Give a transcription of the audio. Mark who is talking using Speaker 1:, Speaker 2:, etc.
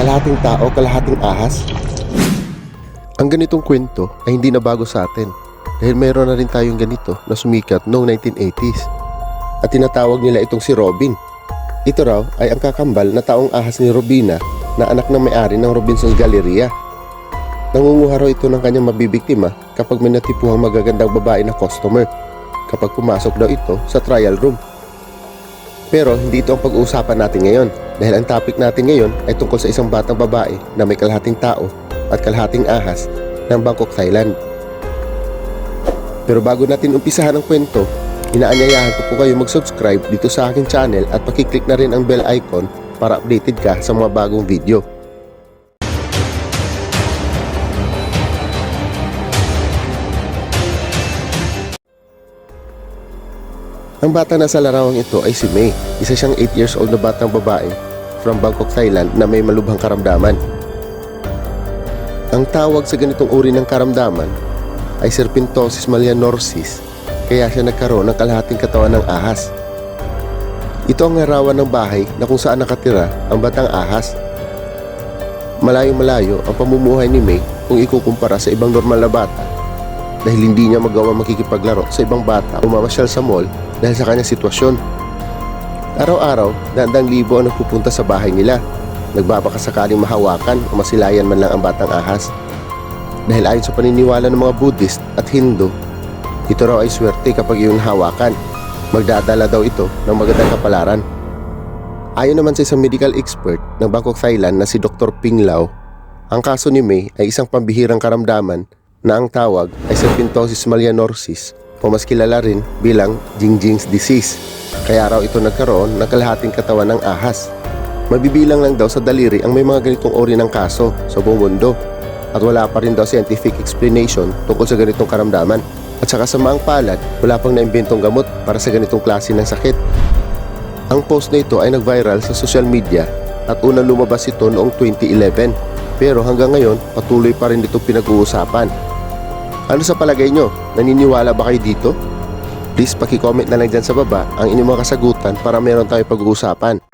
Speaker 1: kalahating tao, kalahating ahas? Ang ganitong kwento ay hindi na bago sa atin dahil mayroon na rin tayong ganito na sumikat noong 1980s at tinatawag nila itong si Robin. Ito raw ay ang kakambal na taong ahas ni Robina na anak ng may-ari ng Robinson's Galleria. Nangunguha raw ito ng kanyang mabibiktima kapag may natipuhang magagandang babae na customer kapag pumasok daw ito sa trial room. Pero hindi ito ang pag-uusapan natin ngayon dahil ang topic natin ngayon ay tungkol sa isang batang babae na may kalahating tao at kalahating ahas ng Bangkok, Thailand. Pero bago natin umpisahan ang kwento, inaanyayahan ko po kayo mag-subscribe dito sa aking channel at pakiclick na rin ang bell icon para updated ka sa mga bagong video. Ang bata na sa larawang ito ay si May, isa siyang 8 years old na batang babae from Bangkok, Thailand na may malubhang karamdaman. Ang tawag sa ganitong uri ng karamdaman ay Serpentosis malianorsis, kaya siya nagkaroon ng kalahating katawan ng ahas. Ito ang larawan ng bahay na kung saan nakatira ang batang ahas. Malayo-malayo ang pamumuhay ni May kung ikukumpara sa ibang normal na bata dahil hindi niya magawa makikipaglaro sa ibang bata o mamasyal sa mall dahil sa kanyang sitwasyon. Araw-araw, dandang libo ang nagpupunta sa bahay nila. Nagbabakasakaling mahawakan o masilayan man lang ang batang ahas. Dahil ayon sa paniniwala ng mga Buddhist at Hindu, ito raw ay swerte kapag iyong hawakan. Magdadala daw ito ng magandang kapalaran. Ayon naman sa isang medical expert ng Bangkok, Thailand na si Dr. Ping Lau, ang kaso ni May ay isang pambihirang karamdaman na ang tawag ay Serpentosis malianorsis o mas kilala rin bilang Jingjing's disease. Kaya raw ito nagkaroon ng kalahating katawan ng ahas. Mabibilang lang daw sa daliri ang may mga ganitong ori ng kaso sa buong mundo at wala pa rin daw scientific explanation tungkol sa ganitong karamdaman. At sa kasamaang palad, wala pang naimbentong gamot para sa ganitong klase ng sakit. Ang post na ito ay nag-viral sa social media at unang lumabas ito noong 2011 pero hanggang ngayon patuloy pa rin itong pinag-uusapan. Ano sa palagay nyo? Naniniwala ba kayo dito? Please paki-comment na lang dyan sa baba ang inyong mga kasagutan para meron tayo pag-uusapan.